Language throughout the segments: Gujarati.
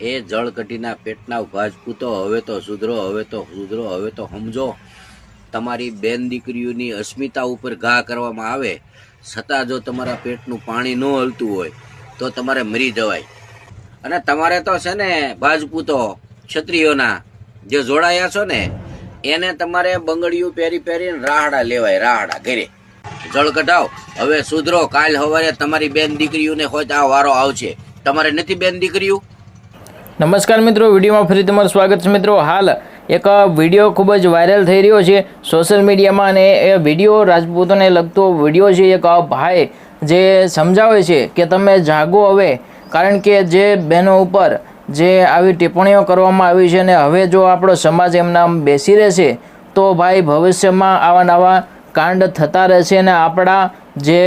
એ જળકટીના પેટના ભાજપૂતો, હવે તો સુધરો, હવે તો સુધરો, હવે તો સમજો તમારી બેન દીકરીઓની અસ્મિતા ઉપર ઘા કરવામાં આવે, છતાં જો તમારા પેટનું પાણી ન હલતું હોય, તો તમારે મરી જવાય. અને તમારે તો છે ને ભાજપૂતો, ક્ષત્રિયોના, જે જોડાયા છો ને, એને તમારે બંગડીયું પહેરી પહેરીને રાહડા લેવાય, રાહડા ઘરે. જળ કઢાવ હવે સુધરો, કાલ સવારે તમારી બેન દીકરીઓને હોય તો આ વારો આવશે. તમારે નથી બેન દીકરીઓ? નમસ્કાર મિત્રો, વિડીયોમાં ફરી તમારું સ્વાગત છે મિત્રો. હાલ એક વીડિયો ખૂબ જ વાયરલ થઈ રહ્યો છે સોશિયલ મીડિયામાં અને એ વીડિયો રાજપૂતોને લગતો વીડિયો છે. એક ભાઈ જે સમજાવે છે કે તમે જાગો હવે, કારણ કે જે બહેનો ઉપર જે આવી ટિપ્પણીઓ કરવામાં આવી છે અને હવે જો આપણો સમાજ એમના બેસી રહેશે, તો ભાઈ ભવિષ્યમાં આવા નવા કાંડ થતા રહેશે અને આપણા જે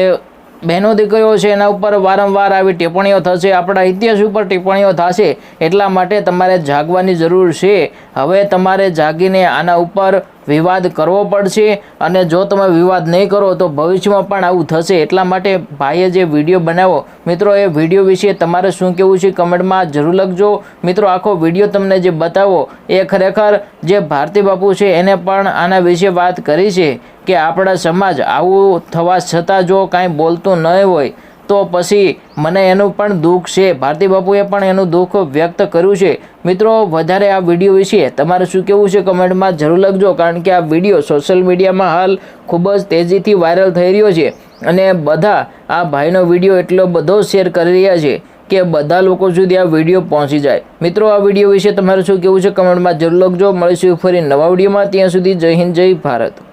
બહેનો દીકરીઓ છે, એના ઉપર વારંવાર આવી ટિપ્પણીઓ થશે, આપણા ઇતિહાસ ઉપર ટિપ્પણીઓ થશે, એટલા માટે તમારે જાગવાની જરૂર છે. હવે તમારે જાગીને આના ઉપર વિવાદ કરવો પડશે અને જો તમે વિવાદ નહીં કરો તો ભવિષ્યમાં પણ આવું થશે. એટલા માટે ભાઈએ જે વીડિયો બનાવ્યો, મિત્રો, એ વીડિયો વિશે તમારે શું કહેવું છે કમેન્ટમાં જરૂર લખજો. મિત્રો, આખો વીડિયો તમને જે બતાવો, એ ખરેખર જે ભારતી બાપુ છે, એને પણ આના વિશે વાત કરી છે. કે આપણા સમાજ આવું થવા છતાં જો કાંઈ બોલતું ન હોય, તો પછી મને એનું પણ દુઃખ છે. ભારતી બાપુએ પણ એનું દુઃખ વ્યક્ત કર્યું છે. મિત્રો, વધારે આ વીડિયો વિશે તમારે શું કહેવું છે કમેન્ટમાં જરૂર લખજો, કારણ કે આ વીડિયો સોશિયલ મીડિયામાં હાલ ખૂબ જ તેજીથી વાયરલ થઈ રહ્યો છે અને બધા આ ભાઈનો વીડિયો એટલો બધો શેર કરી રહ્યા છે કે બધા લોકો સુધી આ વીડિયો પહોંચી જાય. મિત્રો, આ વીડિયો વિશે તમારે શું કહેવું છે કમેન્ટમાં જરૂર લખજો. મળીશું ફરી નવા વિડીયોમાં. ત્યાં સુધી જય હિન્દ, જય ભારત.